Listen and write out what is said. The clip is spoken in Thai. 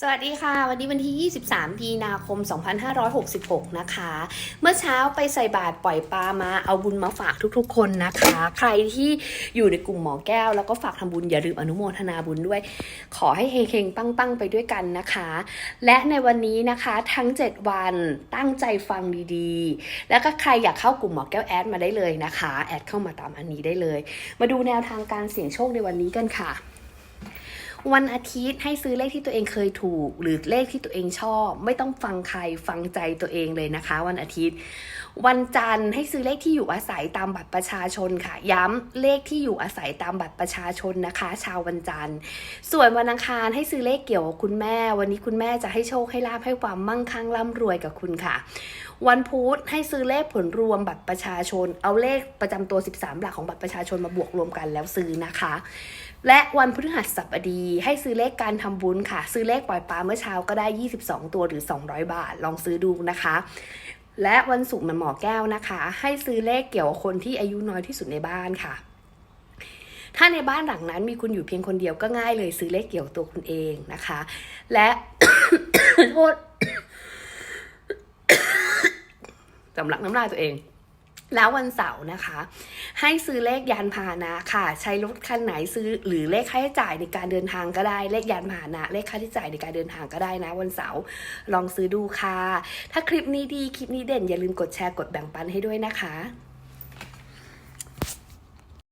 สวัสดีค่ะ วันนี้วันที่ 23มีนาคม 2566 นะคะ เมื่อเช้าไปใส่บาตรปล่อยปลามาเอาบุญมาฝากทุกๆ คนนะคะ ใครที่อยู่ในกลุ่มหมอแก้ว แล้วก็ฝากทำบุญอย่าลืมอนุโมทนาบุญด้วย ขอให้เฮงๆปังๆ ไปด้วยกันนะคะ และในวันนี้นะคะทั้ง 7 วันตั้งใจฟังดีๆ แล้วก็ใครอยากเข้ากลุ่มหมอแก้วแอดมาได้เลยนะคะ แอดเข้ามาตามอันนี้ได้เลย มาดูแนวทางการเสี่ยงโชคในวันนี้กันค่ะ วันอาทิตย์ให้ซื้อเลขที่ตัวเองเคยถูก หรือเลขที่ตัวเองชอบ ไม่ต้องฟังใครฟังใจตัวเองเลยนะคะ วันอาทิตย์ วันจันทร์ให้ซื้อเลขที่อยู่อาศัยตามบัตรประชาชนค่ะ ย้ำเลขที่อยู่อาศัยตามบัตรประชาชนนะคะ ชาววันจันทร์ ส่วนวันอังคารให้ซื้อเลขเกี่ยวกับคุณแม่ วันนี้คุณแม่จะให้โชคให้ลาภให้ความมั่งคั่งร่ำรวยกับคุณค่ะ วันพุธให้ซื้อเลขผลรวมบัตรประชาชน เอาเลขประจำตัว 13 หลักของบัตรประชาชนมาบวกรวมกันแล้วซื้อนะคะ และวันพฤหัสบดีให้ซื้อเลขการทำบุญค่ะ ซื้อเลขปล่อยปลาเมื่อเช้าก็ได้ 22 ตัวหรือ 200 บาท ลองซื้อดูนะคะ และวันศุกร์มันหมอแก้วนะคะ ให้ซื้อเลขเกี่ยวกับคนที่อายุน้อยที่สุดในบ้านค่ะ ถ้าในบ้านหลังนั้นมีคุณอยู่เพียงคนเดียวก็ง่ายเลยซื้อเลขเกี่ยวตัวคุณเองนะคะ และโทษสำลักน้ำลายตัวเอง แล้ววันเสาร์นะคะ ให้ซื้อเลขยานพาหนะค่ะ ใช้รถคันไหนซื้อหรือเลขค่าใช้จ่ายในการเดินทางก็ได้เลขยานพาหนะ เลขค่าใช้จ่ายในการเดินทางก็ได้นะ วันเสาร์ลองซื้อดูค่ะ ถ้าคลิปนี้ดีคลิปนี้เด่นอย่าลืมกดแชร์กดแบ่งปันให้ด้วยนะคะ